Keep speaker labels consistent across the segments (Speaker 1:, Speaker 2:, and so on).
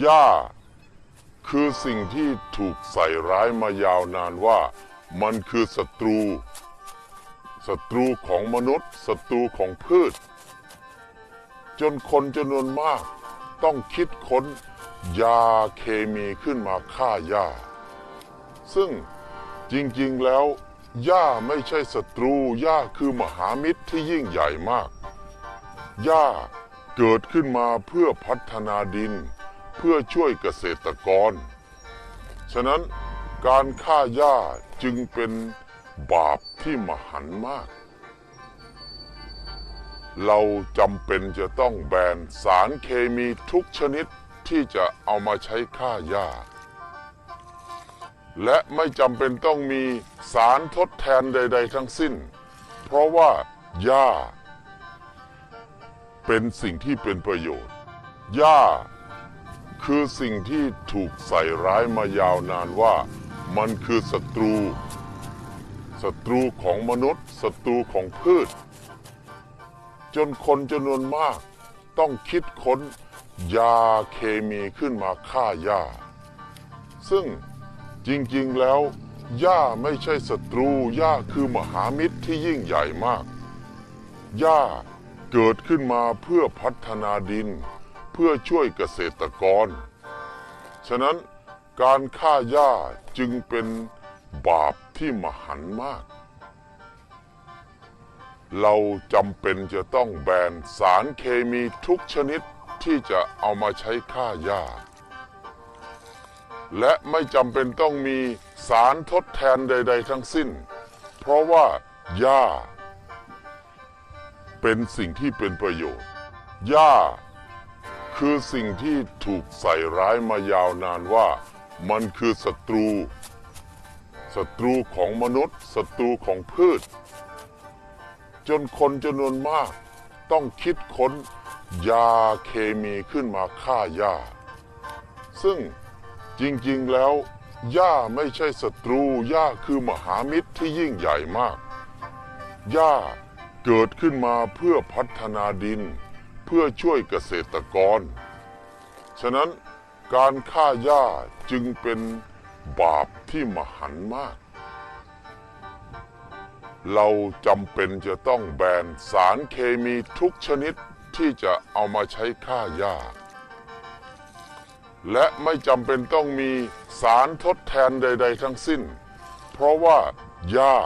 Speaker 1: หญ้า คือสิ่งที่ถูกใส่ร้ายมายาวนานว่า มันคือศัตรู ศัตรูของมนุษย์ศัตรูของพืช จนคนจำนวนมาก ต้องคิดค้นยาเคมีขึ้นมาฆ่าหญ้า ซึ่งจริงๆแล้วหญ้าไม่ใช่ศัตรูหญ้าคือมหามิตรที่ยิ่งใหญ่มากหญ้าเกิดขึ้นมาเพื่อพัฒนาดิน เพื่อช่วยเกษตรกร ฉะนั้นการฆ่าหญ้าจึงเป็นบาปที่มหันต์มาก เราจำเป็นจะต้องแบนสารเคมีทุกชนิดที่จะเอามาใช้ฆ่าหญ้า และไม่จำเป็นต้องมีสารทดแทนใด ๆ ทั้งสิ้น เพราะว่าหญ้า เป็นสิ่งที่เป็นประโยชน์หญ้า คือสิ่งที่ถูกใส่ร้ายมายาวนานว่า มันคือศัตรูศัตรูของมนุษย์ศัตรูของพืช จนคนจำนวนมาก ต้องคิดค้นยาเคมีขึ้นมาฆ่าหญ้า ซึ่งจริงๆแล้วหญ้าไม่ใช่ศัตรูหญ้าคือมหามิตรที่ยิ่งใหญ่มากหญ้าเกิดขึ้นมาเพื่อพัฒนาดิน พื่อช่วยเกษตรกร ฉะนั้นการฆ่าหญ้าจึงเป็นบาปที่มหันมาก เราจำเป็นจะต้องแบนสารเคมีทุกชนิดที่จะเอามาใช้ฆ่าหญ้า และไม่จำเป็นต้องมีสารทดแทนใด ๆ ทั้งสิ้น เพราะว่าหญ้า เป็นสิ่งที่เป็นประโยชน์หญ้า คือสิ่งที่ถูกใส่ร้ายมายาวนานว่า มันคือศัตรูศัตรูของมนุษย์ศัตรูของพืช จนคนจำนวนมาก ต้องคิดค้นยาเคมีขึ้นมาฆ่าหญ้า ซึ่งจริงๆแล้วหญ้าไม่ใช่ศัตรูหญ้าคือมหามิตรที่ยิ่งใหญ่มากหญ้าเกิดขึ้นมาเพื่อพัฒนาดิน เพื่อช่วยเกษตรกร ฉะนั้นการฆ่าหญ้าจึงเป็นบาปที่มหันต์มาก เราจำเป็นจะต้องแบนสารเคมีทุกชนิดที่จะเอามาใช้ฆ่าหญ้า และไม่จำเป็นต้องมีสารทดแทนใด ๆ ทั้งสิ้น เพราะว่าหญ้า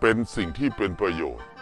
Speaker 1: เป็นสิ่งที่เป็นประโยชน์